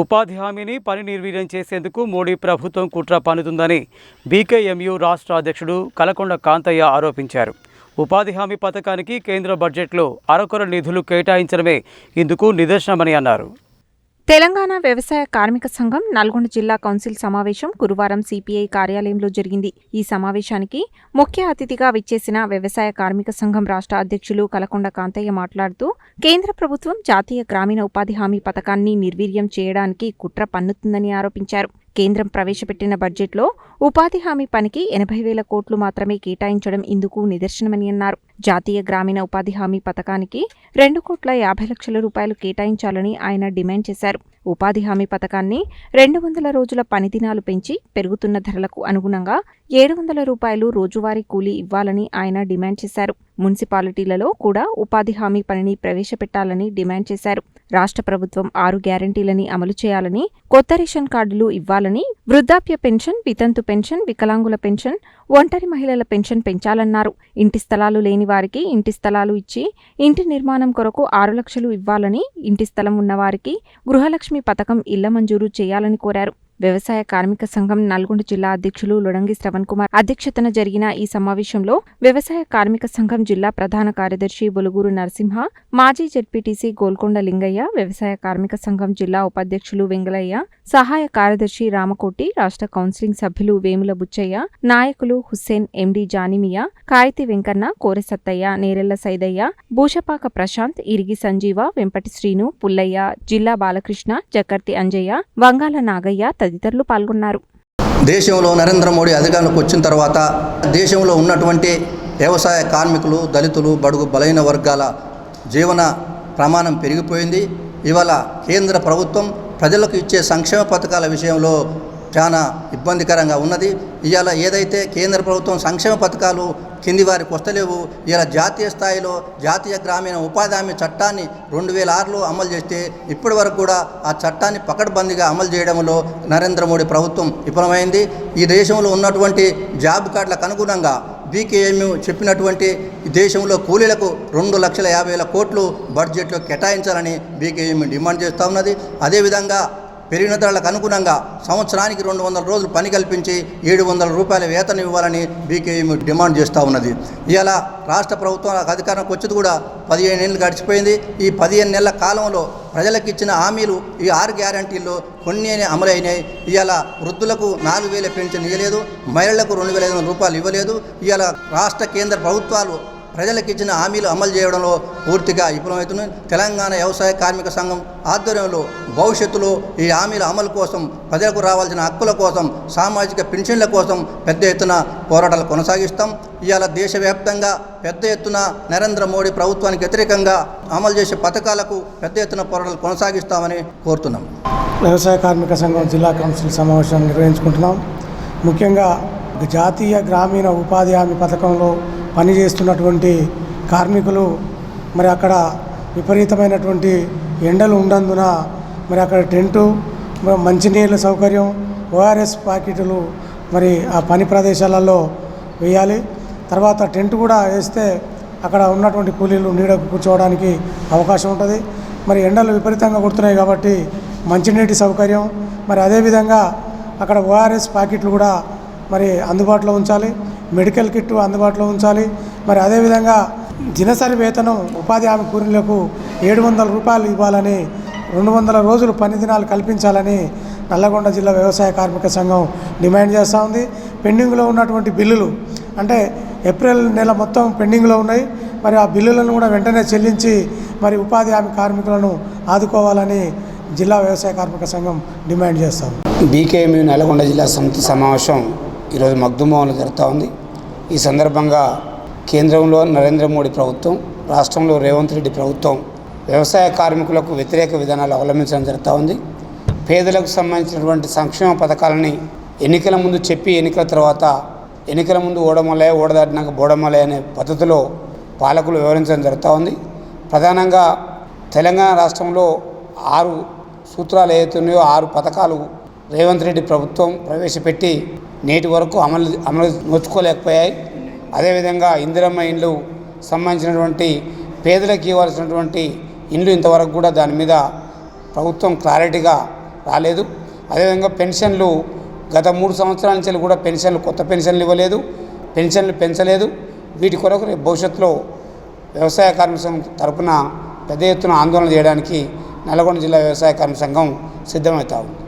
ఉపాధి హామీని పని నిర్వీర్యం చేసేందుకు మోడీ ప్రభుత్వం కుట్ర పన్నుతుందని బీకేఎంయు రాష్ట్ర అధ్యక్షుడు కలకొండ కాంతయ్య ఆరోపించారు. ఉపాధి హామీ పథకానికి కేంద్ర బడ్జెట్లో అరకొర నిధులు కేటాయించడమే ఇందుకు నిదర్శనమని అన్నారు. తెలంగాణ వ్యవసాయ కార్మిక సంఘం నల్గొండ జిల్లా కౌన్సిల్ సమావేశం గురువారం సిపిఐ కార్యాలయంలో జరిగింది. ఈ సమావేశానికి ముఖ్య అతిథిగా విచ్చేసిన వ్యవసాయ కార్మిక సంఘం రాష్ట్ర అధ్యక్షులు కలకొండ కాంతయ్య మాట్లాడుతూ కేంద్ర ప్రభుత్వం జాతీయ గ్రామీణ ఉపాధి హామీ పథకాన్ని నిర్వీర్యం చేయడానికి కుట్ర పన్నుతుందని ఆరోపించారు. కేంద్రం ప్రవేశపెట్టిన బడ్జెట్లో ఉపాధి హామీ పనికి ఎనభై వేల కోట్లు మాత్రమే కేటాయించడం ఇందుకు నిదర్శనమని అన్నారు. జాతీయ గ్రామీణ ఉపాధి హామీ పథకానికి రెండు కోట్ల యాభై లక్షల రూపాయలు కేటాయించాలని ఆయన డిమాండ్ చేశారు. ఉపాధి హామీ పథకాన్ని రెండు వందల రోజుల పనిదినాలు పెంచి పెరుగుతున్న ధరలకు అనుగుణంగా ఏడు వందల రూపాయలు రోజువారీ కూలీ ఇవ్వాలని ఆయన డిమాండ్ చేశారు. మున్సిపాలిటీలలో కూడా ఉపాధి హామీ పనిని ప్రవేశపెట్టాలని డిమాండ్ చేశారు. రాష్ట్ర ప్రభుత్వం ఆరు గ్యారంటీలని అమలు చేయాలని కొత్త రేషన్ కార్డులు ఇవ్వాలని వృద్ధాప్య పెన్షన్ వితంతు పెన్షన్ వికలాంగుల పెన్షన్ ఒంటరి మహిళల పెన్షన్ పెంచాలన్నారు. ఇంటి స్థలాలు లేని వారికి ఇంటి స్థలాలు ఇచ్చి ఇంటి నిర్మాణం కొరకు ఆరు లక్షలు ఇవ్వాలని ఇంటి స్థలం ఉన్నవారికి గృహలక్ష్మి పథకం ఇళ్ళ మంజూరు చేయాలని కోరారు. వ్యవసాయ కార్మిక సంఘం నల్గొండ జిల్లా అధ్యక్షులు లొడంగి శ్రవణ్ కుమార్ అధ్యక్షతన జరిగిన ఈ సమావేశంలో వ్యవసాయ కార్మిక సంఘం జిల్లా ప్రధాన కార్యదర్శి బొలుగూరు నరసింహ మాజీ జెడ్పీటీసీ గోల్కొండ లింగయ్య వ్యవసాయ కార్మిక సంఘం జిల్లా ఉపాధ్యక్షులు వెంగలయ్య సహాయ కార్యదర్శి రామకోటి రాష్ట్ర కౌన్సిలింగ్ సభ్యులు వేముల బుచ్చయ్య నాయకులు హుస్సేన్ ఎండి జానిమియా కాయితి వెంకన్న కోరె సత్తయ్య నేరెళ్ళ సైదయ్య భూషపాక ప్రశాంత్ ఇరిగి సంజీవ వెంపటి శ్రీను పుల్లయ్య జిల్లా బాలకృష్ణ జకర్తి అంజయ్య వంగాల నాగయ్య తదితరులు పాల్గొన్నారు. దేశంలో నరేంద్ర మోడీ అధికారంలోకి వచ్చిన తర్వాత దేశంలో ఉన్నటువంటి వ్యవసాయ కార్మికులు దళితులు బడుగు బలైన వర్గాల జీవన ప్రమాణం పెరిగిపోయింది. ఇవాళ కేంద్ర ప్రభుత్వం ప్రజలకు ఇచ్చే సంక్షేమ పథకాల విషయంలో చాలా ఇబ్బందికరంగా ఉన్నది. ఇవాళ ఏదైతే కేంద్ర ప్రభుత్వం సంక్షేమ పథకాలు కింది వారికి వస్తలేవు ఇలా జాతీయ స్థాయిలో జాతీయ గ్రామీణ ఉపాధి హామీ చట్టాన్ని రెండు వేల ఆరులో అమలు చేస్తే ఇప్పటి వరకు కూడా ఆ చట్టాన్ని పకడ్బందీగా అమలు చేయడంలో నరేంద్ర మోడీ ప్రభుత్వం విఫలమైంది. ఈ దేశంలో ఉన్నటువంటి జాబ్ కార్డులకు అనుగుణంగా బీకేఎంయు చెప్పినటువంటి దేశంలో కూలీలకు రెండు లక్షల యాభై వేల కోట్లు బడ్జెట్లో కేటాయించాలని బీకేఎంయు డిమాండ్ చేస్తూ ఉన్నది. అదేవిధంగా పెరిగిన ధరలకు అనుగుణంగా సంవత్సరానికి రెండు వందల రోజులు పని కల్పించి ఏడు వందల రూపాయల వేతనం ఇవ్వాలని బీకేఎం డిమాండ్ చేస్తూ ఉన్నది. ఇలా రాష్ట్ర ప్రభుత్వం అధికారంకి వచ్చేది కూడా పదిహేను నెలలు గడిచిపోయింది. ఈ పదిహేను నెలల కాలంలో ప్రజలకు ఇచ్చిన హామీలు ఈ ఆరు గ్యారంటీల్లో కొన్ని అమలైనాయి ఇవాళ వృద్ధులకు నాలుగు వేల పెన్షన్ ఇవ్వలేదు మహిళలకు రెండు వేల ఐదు వందల రూపాయలు ఇవ్వలేదు. ఇవాళ రాష్ట్ర కేంద్ర ప్రభుత్వాలు ప్రజలకు ఇచ్చిన హామీలు అమలు చేయడంలో పూర్తిగా విఫలమవుతున్నాయి. తెలంగాణ వ్యవసాయ కార్మిక సంఘం ఆధ్వర్యంలో భవిష్యత్తులో ఈ హామీల అమలు కోసం ప్రజలకు రావాల్సిన హక్కుల కోసం సామాజిక పెన్షన్ల కోసం పెద్ద ఎత్తున పోరాటాలు కొనసాగిస్తాం. ఇవాళ దేశవ్యాప్తంగా పెద్ద ఎత్తున నరేంద్ర మోడీ ప్రభుత్వానికి వ్యతిరేకంగా అమలు చేసే పథకాలకు పెద్ద ఎత్తున పోరాటాలు కొనసాగిస్తామని కోరుతున్నాం. వ్యవసాయ కార్మిక సంఘం జిల్లా కౌన్సిల్ సమావేశం నిర్వహించుకుంటున్నాం. ముఖ్యంగా జాతీయ గ్రామీణ ఉపాధి హామీ పథకంలో పనిచేస్తున్నటువంటి కార్మికులు మరి అక్కడ విపరీతమైనటువంటి ఎండలు ఉన్నందున మరి అక్కడ టెంటు మంచినీళ్ళ సౌకర్యం ఓఆర్ఎస్ ప్యాకెట్లు మరి ఆ పని ప్రదేశాలలో వేయాలి. తర్వాత టెంట్ కూడా వేస్తే అక్కడ ఉన్నటువంటి కూలీలు నీడకు కూర్చోవడానికి అవకాశం ఉంటుంది. మరి ఎండలు విపరీతంగా కొడుతున్నాయి కాబట్టి మంచినీటి సౌకర్యం మరి అదేవిధంగా అక్కడ ఓఆర్ఎస్ ప్యాకెట్లు కూడా మరి అందుబాటులో ఉంచాలి. మెడికల్ కిట్ అందుబాటులో ఉంచాలి. మరి అదేవిధంగా దినసరి వేతనం ఉపాధి హామీ కూలీలకు ఏడు వందల రూపాయలు ఇవ్వాలని రెండు వందల రోజులు పని దినాలు కల్పించాలని నల్లగొండ జిల్లా వ్యవసాయ కార్మిక సంఘం డిమాండ్ చేస్తూ ఉంది. పెండింగ్లో ఉన్నటువంటి బిల్లులు అంటే ఏప్రిల్ నెల మొత్తం పెండింగ్లో ఉన్నాయి. మరి ఆ బిల్లులను కూడా వెంటనే చెల్లించి మరి ఉపాధి హామీ కార్మికులను ఆదుకోవాలని జిల్లా వ్యవసాయ కార్మిక సంఘం డిమాండ్ చేస్తాం బీకేఎంయు నల్గొండ జిల్లా సమితి సమావేశం ఈరోజు మగ్దుమోహన్లో జరుగుతూ ఉంది. ఈ సందర్భంగా కేంద్రంలో నరేంద్ర మోడీ ప్రభుత్వం రాష్ట్రంలో రేవంత్ రెడ్డి ప్రభుత్వం వ్యవసాయ కార్మికులకు వ్యతిరేక విధానాలు అవలంబించడం జరుగుతూ ఉంది. పేదలకు సంబంధించినటువంటి సంక్షేమ పథకాలని ఎన్నికల ముందు చెప్పి ఎన్నికల తర్వాత ఎన్నికల ముందు ఓడమలే ఓడదాటినాక బోడమలే అనే పద్ధతిలో పాలకులు వివరించడం జరుగుతూ ఉంది. ప్రధానంగా తెలంగాణ రాష్ట్రంలో ఆరు సూత్రాలు ఏవైతున్నాయో ఆరు పథకాలు రేవంత్ రెడ్డి ప్రభుత్వం ప్రవేశపెట్టి నేటి వరకు అమలు అమలు నోచుకోలేకపోయాయి అదేవిధంగా ఇందిరమ్మ ఇండ్లు సంబంధించినటువంటి పేదలకు ఇవ్వాల్సినటువంటి ఇండ్లు ఇంతవరకు కూడా దాని మీద ప్రభుత్వం క్లారిటీగా రాలేదు. అదేవిధంగా పెన్షన్లు గత మూడు సంవత్సరాల నుంచి కూడా పెన్షన్లు కొత్త పెన్షన్లు ఇవ్వలేదు పెన్షన్లు పెంచలేదు. వీటి కొరకు రేపు భవిష్యత్తులో వ్యవసాయ కార్మిక సంఘం తరపున పెద్ద ఎత్తున ఆందోళన చేయడానికి నల్గొండ జిల్లా వ్యవసాయ కార్మిక సంఘం సిద్ధమవుతా ఉంది.